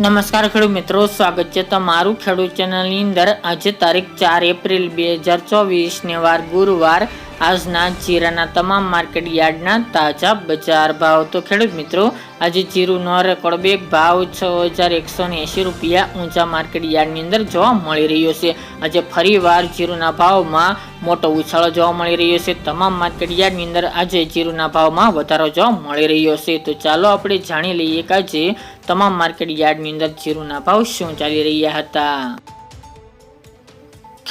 નમસ્કાર ખેડૂત મિત્રો, સ્વાગત છે તમારું ખેડૂત ચેનલની અંદર. આજે તારીખ ચાર એપ્રિલ બે હજાર ચોવીસ, ને વાર ગુરુવાર આજના જીરાના તમામ માર્કેટ યાર્ડના તાજા બજાર ભાવ. તો ખેડૂત મિત્રો, આજે જીરુનો રેકોર્ડ બેગ ભાવ છ હજાર એકસો એંશી રૂપિયા ઊંચા માર્કેટ યાર્ડની અંદર જોવા મળી રહ્યો છે. આજે ફરીવાર જીરુના ભાવમાં મોટો ઉછાળો જોવા મળી રહ્યો છે. તમામ માર્કેટ યાર્ડની અંદર આજે જીરુના ભાવમાં વધારો જોવા મળી રહ્યો છે. તો ચાલો આપણે જાણી લઈએ કે આજે તમામ માર્કેટ યાર્ડની અંદર જીરુના ભાવ શું ચાલી રહ્યા હતા.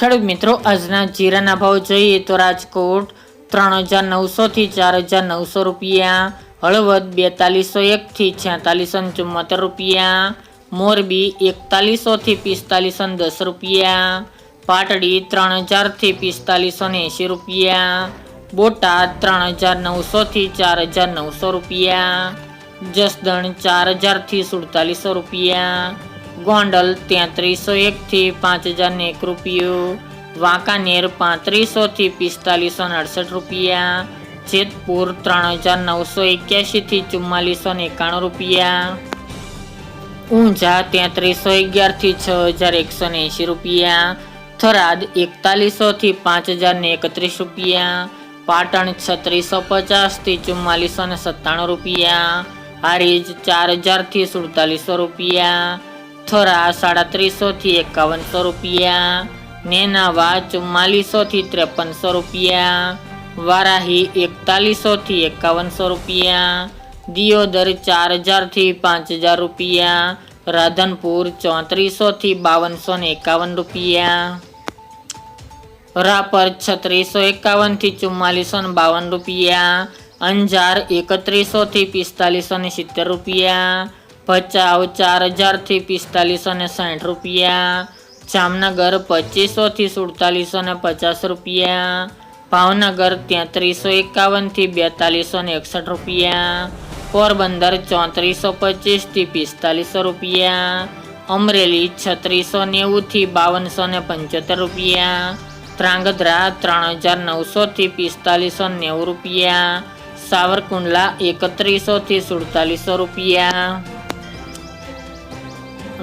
ખેડૂત મિત્રો, આજના જીરાના ભાવ જોઈએ તો રાજકોટ ત્રણ હજાર નવસો થી ચાર હજાર નવસો રૂપિયા, હળવદ બેતાલીસો એક થી છેતાલીસો ચુમ્મોતેર રૂપિયા, મોરબી એકતાલીસો થી પિસ્તાલીસો દસ રૂપિયા, પાટડી ત્રણ હજારથી પિસ્તાલીસો એંશી રૂપિયા, બોટાદ ત્રણ હજાર નવસો થી ચાર હજાર નવસો રૂપિયા, જસદણ ચાર હજારથી સુડતાલીસો રૂપિયા ગોંડલ તેત્રીસો એકથી પાંચ હજારને એક રૂપિયો. વાંકાનેર પાંત્રીસોથી પિસ્તાલીસો અડસઠ રૂપિયા. જેતપુર ત્રણ હજાર નવસો એક્યાસીથી ચુમ્માલીસો એકાણું રૂપિયા. ઊંઝા તેત્રીસો અગિયારથી છ હજાર એકસો ને એંશી રૂપિયા. થરાદ એકતાલીસોથી પાંચ હજાર એકત્રીસ રૂપિયા. પાટણ છત્રીસો પચાસથી ચુમ્માલીસો સત્તાણું રૂપિયા. હારીજ ચાર હજારથી સુડતાલીસો રૂપિયા. થરા સાડત્રીસોથી એકાવનસો રૂપિયા નેનાવા ચુમ્માલીસોથી ત્રેપનસો રૂપિયા, વારાહી એકતાલીસોથી એકાવનસો રૂપિયા, દિયોદર ચાર હજારથી પાંચ હજાર રૂપિયા, રાધનપુર ચોત્રીસોથી બાવનસો ને એકાવન રૂપિયા, રાપર છત્રીસો એકાવનથી ચુમ્માલીસો ને બાવન રૂપિયા, અંજાર એકત્રીસોથી પિસ્તાલીસો ને સિત્તેર રૂપિયા ભચાઉ ચાર હજારથી પિસ્તાલીસો ને સાઠ રૂપિયા. જામનગર પચીસોથી સુડતાલીસો ને પચાસ રૂપિયા. ભાવનગર તેત્રીસો એકાવનથી બેતાલીસો ને એકસઠ રૂપિયા. પોરબંદર ચોત્રીસો પચીસથી પિસ્તાલીસો રૂપિયા. અમરેલી છત્રીસો નેવુંથી બાવનસો ને પંચોતેર રૂપિયા. ત્રાંગધ્રા ત્રણ હજાર નવસોથી પિસ્તાલીસો નેવું રૂપિયા. સાવરકુંડલા એકત્રીસોથી સુડતાલીસો રૂપિયા.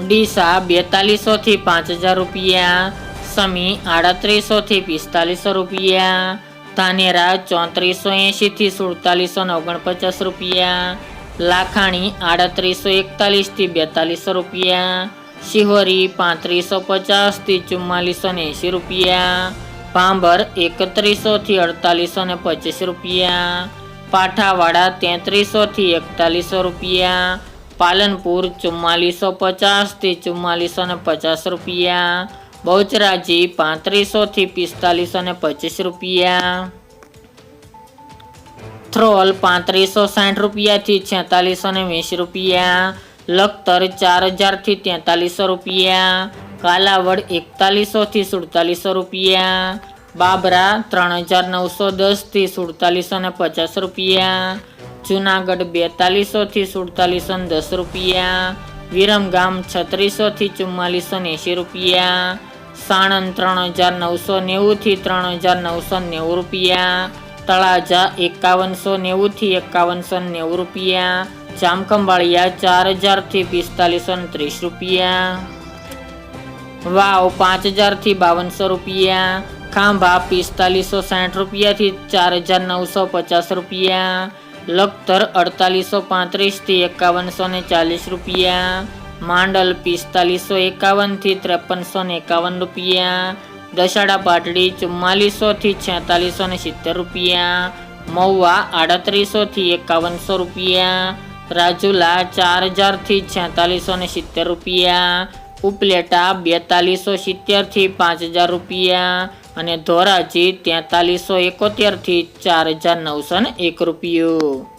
ડીસા બેતાલીસોથી પાંચ હજાર રૂપિયા, સમી આડત્રીસોથી પિસ્તાલીસો રૂપિયા, ધાનેરા ચોત્રીસો એંશીથી સુડતાલીસો ને ઓગણપચાસ રૂપિયા, લાખાણી આડત્રીસો એકતાલીસથી બેતાલીસો રૂપિયા, શિહોરી પાંત્રીસો પચાસથી ચુમ્માલીસો ને એંશી રૂપિયા, ભાંભર એકત્રીસોથી અડતાલીસો ને પચીસ રૂપિયા, પાઠાવાડા તેત્રીસોથી એકતાલીસો રૂપિયા પાલનપુર ચુમ્માલીસો પચાસથી ચુમ્માલીસો ને પચાસ રૂપિયા. બહુચરાજી પાંત્રીસોથી પિસ્તાલીસો ને પચીસ રૂપિયા. થ્રોલ પાંત્રીસો સાઠ રૂપિયાથી છેતાલીસો ને વીસ રૂપિયા. લખતર ચાર હજારથી તેતાલીસો રૂપિયા. કાલાવડ એકતાલીસોથી સુડતાલીસો રૂપિયા. બાબરા ત્રણ હજાર નવસો દસથી સુડતાલીસો ને પચાસ રૂપિયા. જુનાગઢ બેતાલીસોથી સુડતાલીસો ને દસ રૂપિયા. વિરમગામ છત્રીસોથી ચુમ્માલીસો એંશી રૂપિયા. સાણંદ ત્રણ હજાર નવસો નેવુંથી ત્રણ હજાર નવસો નેવું રૂપિયા. તળાજા એકાવનસો નેવુંથી એકાવનસો નેવું રૂપિયા. જામખંભાળિયા ચાર હજારથી પિસ્તાલીસો ને ત્રીસ રૂપિયા. વાવ પાંચ હજારથી બાવનસો રૂપિયા. ખાંભા પિસ્તાલીસો સાઠ રૂપિયાથી ચાર હજાર નવસો પચાસ રૂપિયા. લખતર અડતાલીસો પાંત્રીસથી એકાવનસો ને ચાલીસ રૂપિયા. માંડલ પિસ્તાલીસો એકાવનથી ત્રેપનસો ને એકાવન રૂપિયા. દશાડા પાટડી ચુમ્માલીસોથી છેતાલીસો ને સિત્તેર રૂપિયા. મહુવા આડત્રીસોથી એકાવનસો રૂપિયા. રાજુલા ચાર હજારથી છેતાલીસો ને સિત્તેર રૂપિયા. ઉપલેટા બેતાલીસો સિત્તેરથી પાંચ હજાર રૂપિયા. અને ધોરાજી તેતાલીસો એકોતેરથી ચાર હજાર નવસો ને એક રૂપિયો.